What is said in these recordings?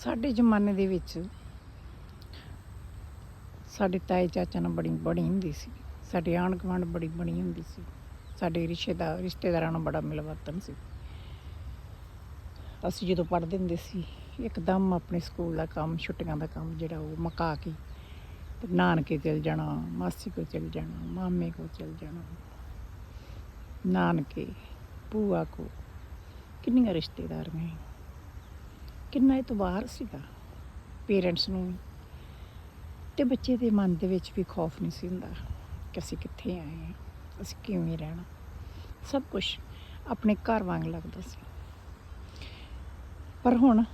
ਸਾਡੇ ਜ਼ਮਾਨੇ ਦੇ ਵਿੱਚ ਸਾਡੇ ਤਾਏ ਚਾਚਾ ਨਾਲ ਬੜੀ ਬਣੀ ਹੁੰਦੀ ਸੀ। ਸਾਡੇ ਆਂਢ ਗੁਆਂਢ ਬੜੀ ਬਣੀ ਹੁੰਦੀ ਸੀ। ਸਾਡੇ ਰਿਸ਼ਤੇਦਾਰ, ਰਿਸ਼ਤੇਦਾਰਾਂ ਨਾਲ ਬੜਾ ਮਿਲਵਰਤਨ ਸੀ। ਅਸੀਂ ਜਦੋਂ ਪੜ੍ਹਦੇ ਹੁੰਦੇ ਸੀ, ਇੱਕਦਮ ਆਪਣੇ ਸਕੂਲ ਦਾ ਕੰਮ, ਛੁੱਟੀਆਂ ਦਾ ਕੰਮ ਜਿਹੜਾ ਉਹ ਮਕਾ ਕੇ ਨਾਨਕੇ ਚਲ ਜਾਣਾ, ਮਾਸੀ ਕੋਲ ਚਲ ਜਾਣਾ, ਮਾਮੇ ਕੋਲ ਚਲ ਜਾਣਾ। ਨਾਨਕੇ, ਭੂਆ ਕੋ ਕਿੰਨੀਆਂ ਰਿਸ਼ਤੇਦਾਰ ਨੇ ਕਿੰਨਾ ਇਤਬਾਰ ਸੀਗਾ ਪੇਰੈਂਟਸ ਨੂੰ ਵੀ। ਤੇ ਬੱਚੇ ਦੇ ਮਨ ਦੇ ਵਿੱਚ ਵੀ ਖੌਫ ਨਹੀਂ ਸੀ ਹੁੰਦਾ ਕਿ ਅਸੀਂ ਕਿੱਥੇ ਆਏ ਹਾਂ, ਅਸੀਂ ਕਿਵੇਂ ਰਹਿਣਾ। ਸਭ ਕੁਝ ਆਪਣੇ ਘਰ ਵਾਂਗ ਲੱਗਦਾ ਸੀ। ਪਰ ਹੁਣ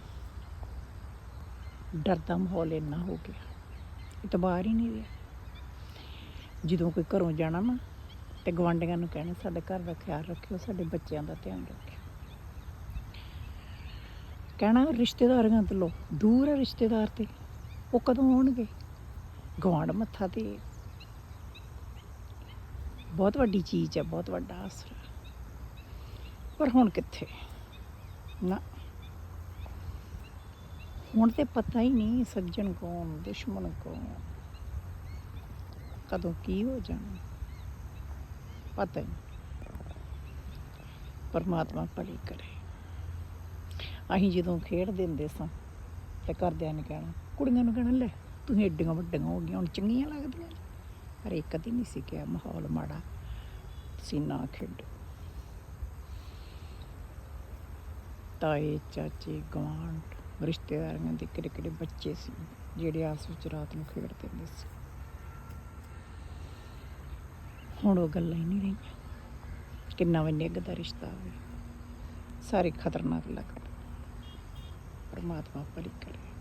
ਡਰ ਦਾ ਮਾਹੌਲ ਇੰਨਾ ਹੋ ਗਿਆ, ਇਤਬਾਰ ਹੀ ਨਹੀਂ ਰਿਹਾ। ਜਦੋਂ ਕੋਈ ਘਰੋਂ ਜਾਣਾ ਨਾ, ਤੇ ਗਵਾਂਢੀਆਂ ਨੂੰ ਕਹਿਣਾ, ਸਾਡੇ ਘਰ ਦਾ ਖਿਆਲ ਰੱਖਿਓ, ਸਾਡੇ ਬੱਚਿਆਂ ਦਾ ਧਿਆਨ ਰੱਖਿਓ। ਕਹਿਣਾ ਰਿਸ਼ਤੇਦਾਰੀਆਂ ਤੋਂ ਲੋ ਦੂਰ ਹੈ ਰਿਸ਼ਤੇਦਾਰ ਤੇ। ਉਹ ਕਦੋਂ ਆਉਣਗੇ? ਗਵਾਂਢ ਮੱਥਾ ਤੇ। ਬਹੁਤ ਵੱਡੀ ਚੀਜ਼ ਹੈ ਬਹੁਤ ਵੱਡਾ ਆਸਰਾ। ਪਰ ਹੁਣ ਕਿੱਥੇ? ਨਾ। ਹੁਣ ਤੇ ਪਤਾ ਹੀ ਨਹੀਂ ਸੱਜਣ ਕੌਣ, ਦੁਸ਼ਮਣ ਕੌਣ। ਕਦੋਂ ਕੀ ਹੋ ਜਾਣਾ? ਪਤਾ ਹੀ ਨਹੀਂ। ਪਰਮਾਤਮਾ ਭਲੀ ਕਰੇ। ਅਸੀਂ ਜਦੋਂ ਖੇਡਦੇ ਹੁੰਦੇ ਸਾਂ, ਤੇ ਘਰਦਿਆਂ ਨੇ ਕਹਿਣਾ, ਕੁੜੀਆਂ ਨੂੰ ਕਹਿਣਾ, ਲੈ, ਤੁਸੀਂ ਏਡੀਆਂ ਵੱਡੀਆਂ ਹੋ ਗਈਆਂ, ਹੁਣ ਚੰਗੀਆਂ ਲੱਗਦੀਆਂ ਨੇ। ਪਰ ਇੱਕ ਕਦੀ ਨਹੀਂ ਸੀ ਕਿਹਾ, ਮਾਹੌਲ ਮਾੜਾ, ਤੁਸੀਂ ਨਾ ਖੇਡੋ। ਤਾਏ, ਚਾਚੇ ਗਵਾਂਢ ਰਿਸ਼ਤੇਦਾਰਾਂ ਦੇ ਕਿਹੜੇ ਕਿਹੜੇ ਬੱਚੇ ਸੀ, ਜਿਹੜੇ ਆਸ ਵਿੱਚ ਰਾਤ ਨੂੰ ਖੇਡਦੇ ਹੁੰਦੇ ਸੀ। ਹੁਣ ਉਹ ਗੱਲਾਂ ਹੀ ਨਹੀਂ ਰਹੀਆਂ। ਕਿੰਨਾ ਵੀ ਨਿੱਘ ਦਾ ਰਿਸ਼ਤਾ ਹੋਵੇ ਸਾਰੇ ਖਤਰਨਾਕ ਲੱਗਦੇ। ਪਰਮਾਤਮਾ ਭਲੀ ਕਰੇ